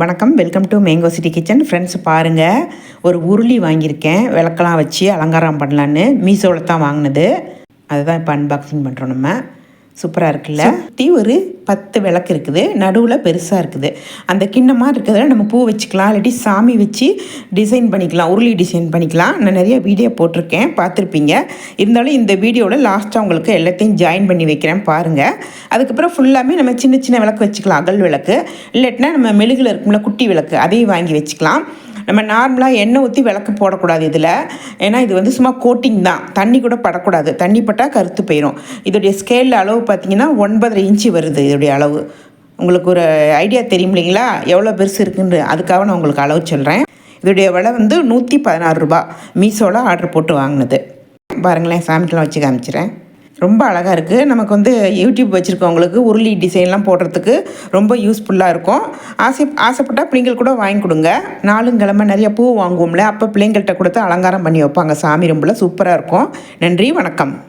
வணக்கம். Welcome to mango city kitchen friends பாருங்கள் ஒரு உருளி வாங்கியிருக்கேன். விளக்கெல்லாம் வச்சு அலங்காரம் பண்ணலான்னு. மீஷோவில் தான் வாங்கினது. அதுதான் இப்போ அன்பாக்சிங் பண்ணுறோம் நம்ம. சூப்பராக இருக்குல்ல? சுற்றி ஒரு பத்து விளக்கு இருக்குது. நடுவில் பெருசாக இருக்குது. அந்த கிண்ணமாக இருக்கிறதுல நம்ம பூ வச்சுக்கலாம். இல்லாட்டி சாமி வச்சு டிசைன் பண்ணிக்கலாம். உருளி டிசைன் பண்ணிக்கலாம். நான் நிறைய வீடியோ போட்டிருக்கேன். பார்த்துருப்பீங்க. இருந்தாலும் இந்த வீடியோவில் லாஸ்ட்டாக உங்களுக்கு எல்லாத்தையும் ஜாயின் பண்ணி வைக்கிறேன். பாருங்கள் அதுக்கப்புறம் ஃபுல்லாமே நம்ம சின்ன சின்ன விளக்கு வச்சுக்கலாம். அகல் விளக்கு. இல்லாட்டினா நம்ம மெழுகில் இருக்கும்ல குட்டி விளக்கு. அதையும் வாங்கி வச்சுக்கலாம். நம்ம நார்மலாக எண்ணெய் ஊற்றி விளக்கு போடக்கூடாது இதில். ஏன்னா இது வந்து சும்மா கோட்டிங் தான். தண்ணி கூட படக்கூடாது. தண்ணி பட்டால் கருத்து போயிடும் இதோடைய ஸ்கேலில் அளவு பார்த்தீங்கன்னா ஒன்பதரை இன்ச்சு வருது இதோடைய அளவு. உங்களுக்கு ஒரு ஐடியா தெரியும் இல்லைங்களா? எவ்வளோ பெருசு இருக்குன்னு. அதுக்காக நான் உங்களுக்கு அளவு சொல்கிறேன் இதோடைய விலை வந்து நூற்றி பதினாறு ரூபா மீஷோவில் ஆர்டர் போட்டு வாங்கினது. பாருங்களேன் சாமிக்கெலாம் வச்சு காமிச்சிறேன். ரொம்ப அழகாக இருக்குது நமக்கு வந்து யூடியூப் வச்சுருக்கவங்களுக்கு உருளி டிசைன்லாம் போடுறதுக்கு ரொம்ப யூஸ்ஃபுல்லாக இருக்கும். ஆசை ஆசைப்பட்டால் பிள்ளைங்கள் கூட வாங்கி கொடுங்க. நாளுங்கிழமை நிறைய பூ வாங்குவோம்ல அப்போ பிள்ளைங்கள்ட்ட கொடுத்து அலங்காரம் பண்ணி வைப்பாங்க. சாமி ரொம்பல சூப்பராக இருக்கும். நன்றி வணக்கம்.